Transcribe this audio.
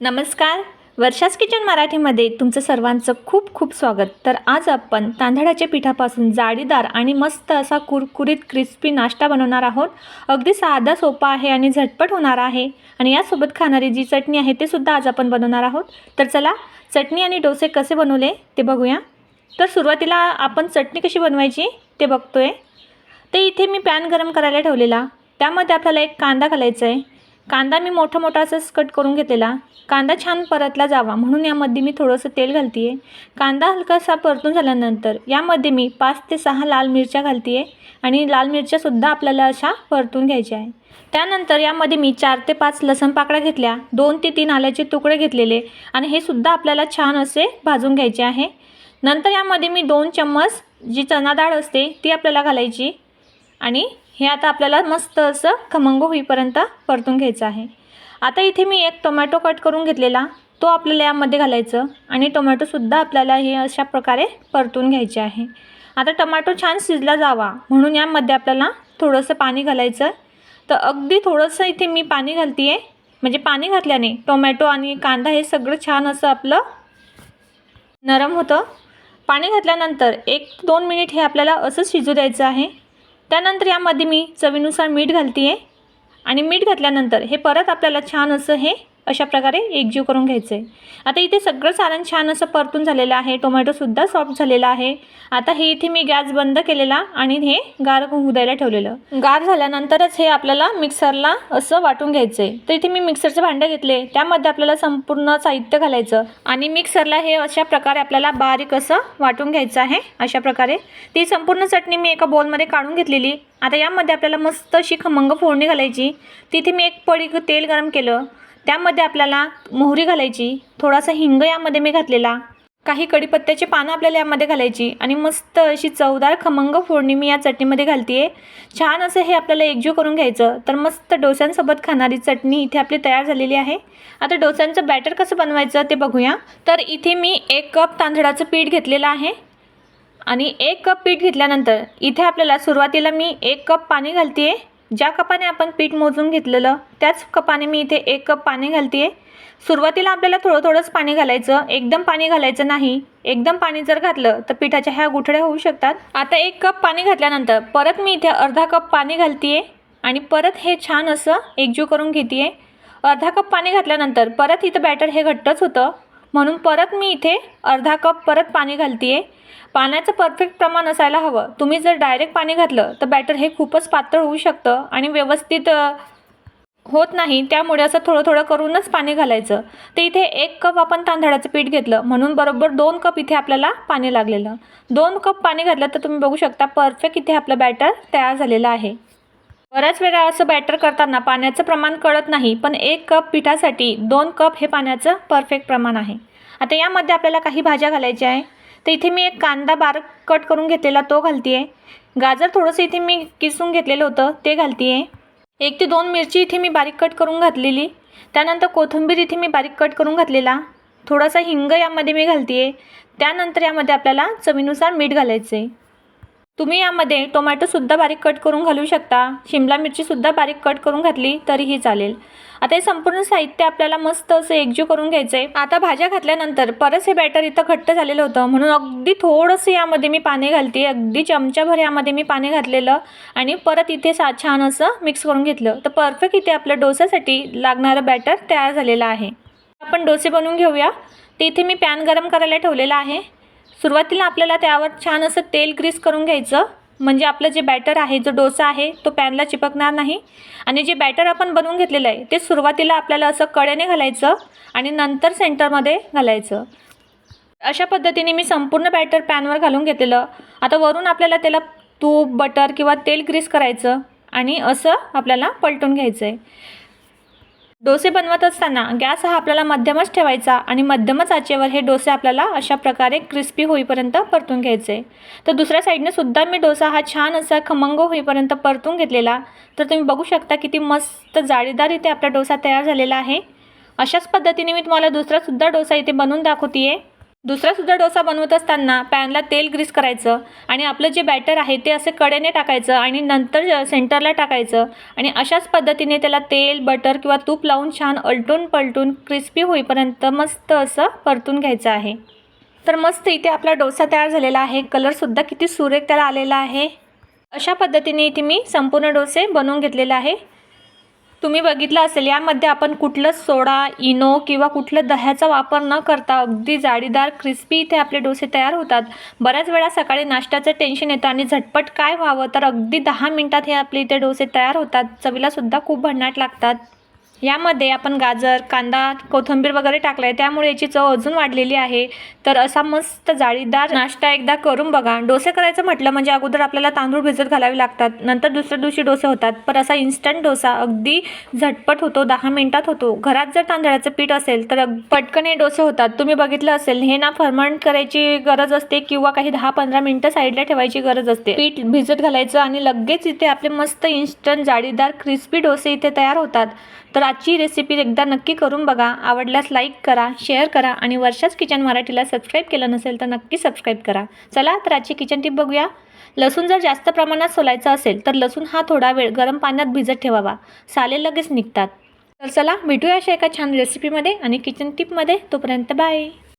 नमस्कार. वर्षास किचन मराठीमध्ये तुमचं सर्वांचं खूप खूप स्वागत. तर आज आपण तांदळाच्या पिठापासून जाळीदार आणि मस्त असा कुरकुरीत क्रिस्पी नाश्ता बनवणार आहोत. अगदी साधा सोपा आहे आणि झटपट होणार आहे. आणि यासोबत खाणारी जी चटणी आहे ते सुद्धा आज आपण बनवणार आहोत. तर चला चटणी आणि डोसे कसे बनवले ते बघूया. तर सुरुवातीला आपण चटणी कशी बनवायची ते बघतोय. तर इथे मी पॅन गरम करायला ठेवलेला. त्यामध्ये आपल्याला एक कांदा घालायचा आहे कांदा मी मोठा मोठा असंच कट करून घेतलेला. कांदा छान परतला जावा म्हणून यामध्ये मी थोडंसं तेल घालते आहे कांदा हलकासा परतून झाल्यानंतर यामध्ये मी पाच ते सहा लाल मिरच्या घालते आहे आणि लाल मिरच्यासुद्धा आपल्याला अशा परतून घ्यायच्या आहे त्यानंतर यामध्ये मी चार ते पाच लसण पाकळ्या घेतल्या दोन ते तीन आल्याचे तुकडे घेतलेले आणि हे सुद्धा आपल्याला छान असे भाजून घ्यायचे आहे. नंतर यामध्ये मी दोन चम्मच जी चणा डाळ असते ती आपल्याला घालायची आणि हे आता आपल्याला मस्त असं खमंग होईपर्यंत परतून घ्यायचं आहे. आता इथे मी एक टोमॅटो कट करून घेतलेला. तो आपल्याला यामध्ये घालायचं आणि टोमॅटोसुद्धा आपल्याला हे अशा प्रकारे परतून घ्यायचे आहे. आता टोमॅटो छान शिजला जावा. म्हणून यामध्ये आपल्याला थोडंसं पाणी घालायचं. तर अगदी थोडंसं इथे मी पाणी घालते आहे म्हणजे पाणी घातल्याने टोमॅटो आणि कांदा हे सगळं छान असं आपलं नरम होतं. पाणी घातल्यानंतर एक दोन मिनिट हे आपल्याला असंच शिजू द्यायचं आहे. त्यानंतर यामध्ये मी चवीनुसार मीठ घालते आहे आणि मीठ घातल्यानंतर हे परत आपल्याला छान असं हे अशा प्रकारे एकजीव करून घ्यायचं. आहे आता इथे सगळं सारण छान असं परतून झालेलं आहे. टोमॅटोसुद्धा सॉफ्ट झालेला आहे. आता हे इथे मी गॅस बंद केलेला आणि हे गार होऊ द्यायला ठेवलेलं. गार झाल्यानंतरच हे आपल्याला मिक्सरला असं वाटून घ्यायचं. आहे तर इथे मी मिक्सरचे भांडं घेतले. त्यामध्ये आपल्याला संपूर्ण साहित्य घालायचं. आणि मिक्सरला हे अशा प्रकारे आपल्याला बारीक असं वाटून घ्यायचं आहे. अशा प्रकारे. ती संपूर्ण चटणी मी एका बोलमध्ये काढून घेतलेली. आता यामध्ये आपल्याला मस्त अशी खमंग फोडणी घालायची. तिथे मी एक पडी तेल गरम केलं. त्यामध्ये आपल्याला मोहरी घालायची थोडासा हिंग यामध्ये मी घातलेला काही कडीपत्त्याची पानं आपल्याला यामध्ये घालायची आणि मस्त अशी चवदार खमंग फोडणी मी या चटणीमध्ये घालते आहे छान असं हे आपल्याला एकजीव करून घ्यायचं तर मस्त डोस्यांसोबत खाणारी चटणी इथे आपली तयार झालेली आहे. आता डोस्यांचं बॅटर कसं बनवायचं ते बघूया. तर इथे मी एक कप तांदळाचं पीठ घेतलेलं आहे आणि एक कप पीठ घेतल्यानंतर इथे आपल्याला सुरुवातीला मी एक कप पाणी घालते आहे ज्या कपाने आपण पीठ मोजून घेतलेलं त्याच कपाने मी इथे एक कप पाणी घालते आहे सुरुवातीला आपल्याला थोडं थोडंच पाणी घालायचं. एकदम पाणी घालायचं नाही. एकदम पाणी जर घातलं तर पिठाच्या ह्या गुठळ्या होऊ शकतात. आता एक कप पाणी घातल्यानंतर परत मी इथे अर्धा कप पाणी घालते आहे आणि परत हे छान असं एकजीव करून घेते आहे अर्धा कप पाणी घातल्यानंतर परत इथं बॅटर हे घट्टच होतं. म्हणून परत मी इथे अर्धा कप परत पाणी घालते आहे पाण्याचं परफेक्ट प्रमाण असायला हवं. तुम्ही जर डायरेक्ट पाणी घातलं तर बॅटर हे खूपच पातळ होऊ शकतं आणि व्यवस्थित होत नाही. त्यामुळे असं थोडं थोडं करूनच पाणी घालायचं. तर इथे एक कप आपण तांदळाचं पीठ घेतलं. म्हणून बरोबर दोन कप इथे आपल्याला पाणी लागलेलं. दोन कप पाणी घातलं तर तुम्ही बघू शकता परफेक्ट इथे आपलं बॅटर तयार झालेलं आहे. बऱ्याच वेळा असं बॅटर करताना पाण्याचं प्रमाण कळत नाही पण एक कप पिठासाठी दोन कप हे पाण्याचं परफेक्ट प्रमाण आहे. आता यामध्ये आपल्याला काही भाज्या घालायच्या आहे. तर इथे मी एक कांदा बारीक कट करून घेतलेला तो घालते आहे गाजर थोडंसं इथे मी किसून घेतलेलं होतं ते घालते आहे एक ते दोन मिरची इथे मी बारीक कट करून घातलेली. त्यानंतर कोथिंबीर इथे मी बारीक कट करून घातलेला. थोडासा हिंग यामध्ये मी घालते आहे त्यानंतर यामध्ये आपल्याला चवीनुसार मीठ घालायचं आहे तुम्ही यामध्ये टोमॅटोसुद्धा बारीक कट करून घालू शकता. शिमला मिरचीसुद्धा बारीक कट करून घातली तरीही चालेल. आता हे संपूर्ण साहित्य आपल्याला मस्त असं एकजीव करून घ्यायचं आहे आता भाज्या घातल्यानंतर परत हे बॅटर इथं घट्ट झालेलं होतं. म्हणून अगदी थोडंसं यामध्ये मी पाणी घालते. अगदी चमच्याभर यामध्ये मी पाणी घातलेलं आणि परत इथे सा छान असं मिक्स करून घेतलं. तर परफेक्ट इथे आपल्या डोस्यासाठी लागणारं बॅटर तयार झालेलं आहे. आपण डोसे बनवून घेऊया. ते इथे मी पॅन गरम करायला ठेवलेलं आहे. सुरुवातीला आपल्याला त्यावर छान असं तेल ग्रीस करून घ्यायचं. म्हणजे आपलं जे बॅटर आहे जो डोसा आहे तो पॅनला चिपकणार नाही. आणि जे बॅटर आपण बनवून घेतलेलं आहे ते सुरुवातीला आपल्याला असं कड्याने घालायचं आणि नंतर सेंटरमध्ये घालायचं. अशा पद्धतीने मी संपूर्ण बॅटर पॅनवर घालून घेतलेलं. आता वरून आपल्याला त्याला तूप बटर किंवा तेल ग्रीस करायचं आणि असं आपल्याला पलटून घ्यायचं आहे डोसे बनवत असताना गॅस हा आपल्याला मध्यमच ठेवायचा आणि मध्यमच आचेवर हे डोसे आपल्याला अशा प्रकारे क्रिस्पी होईपर्यंत परतून घ्यायचे. तर दुसऱ्या साईडने सुद्धा मी डोसा हा छान असा खमंग होईपर्यंत परतून घेतलेला. तर तुम्ही बघू शकता किती मस्त जाळीदार इथे आपला डोसा तयार झालेला आहे. अशाच पद्धतीने मी तुम्हाला दुसरासुद्धा डोसा इथे बनवून दाखवते आहे दुसरासुद्धा डोसा बनवत असताना पॅनला तेल ग्रीस करायचं आणि आपलं जे बॅटर आहे ते असे कडेने टाकायचं आणि नंतर सेंटरला टाकायचं आणि अशाच पद्धतीने त्याला तेल बटर किंवा तूप लावून छान अलटून पलटून क्रिस्पी होईपर्यंत मस्त असं परतून घ्यायचं आहे. तर मस्त इथे आपला डोसा तयार झालेला आहे. कलरसुद्धा किती सुरेख त्याला आलेला आहे. अशा पद्धतीने इथे मी संपूर्ण डोसे बनवून घेतलेले आहे. तुम्ही बघितलं असेल यामध्ये आपण कुठलं सोडा इनो किंवा कुठलं दह्याचा वापर न करता अगदी जाळीदार क्रिस्पी इथे आपले डोसे तयार होतात. बऱ्याच वेळा सकाळी नाश्त्याचं टेन्शन येतं आणि झटपट काय व्हावं? तर अगदी दहा मिनटात हे आपले इथे डोसे तयार होतात. चवीलासुद्धा खूप भन्नाट लागतात. यामध्ये आपण गाजर कांदा कोथिंबीर वगैरे टाकलाय. आहे त्यामुळे याची चव अजून वाढलेली आहे. तर असा मस्त जाळीदार नाश्ता एकदा करून बघा. डोसे करायचं म्हटलं म्हणजे अगोदर आपल्याला तांदूळ भिजत घालावे लागतात. नंतर दुसऱ्या दिवशी डोसे होतात. पण असा इन्स्टंट डोसा अगदी झटपट होतो. दहा मिनिटात होतो. घरात जर तांदळाचं पीठ असेल तर पटकन हे डोसे होतात. तुम्ही बघितलं असेल हे ना फर्मंट करायची गरज असते किंवा काही दहा पंधरा मिनिटं साईडला ठेवायची गरज असते. पीठ भिजत घालायचं आणि लगेच इथे आपले मस्त इन्स्टंट जाळीदार क्रिस्पी डोसे इथे तयार होतात. तर आजची रेसिपी एकदा नक्की करून बघा. आवडल्यास लाईक करा शेअर करा आणि वर्षाच किचन मराठीला सबस्क्राईब केलं नसेल तर नक्की सबस्क्राईब करा. चला तर आजची किचन टिप बघूया. लसूण जर जास्त प्रमाणात सोलायचा असेल तर लसूण हा थोडा वेळ गरम पाण्यात भिजत ठेवावा. साले लगेच निघतात. तर चला भेटूया अशा एका छान रेसिपीमध्ये आणि किचन टिपमध्ये तोपर्यंत बाय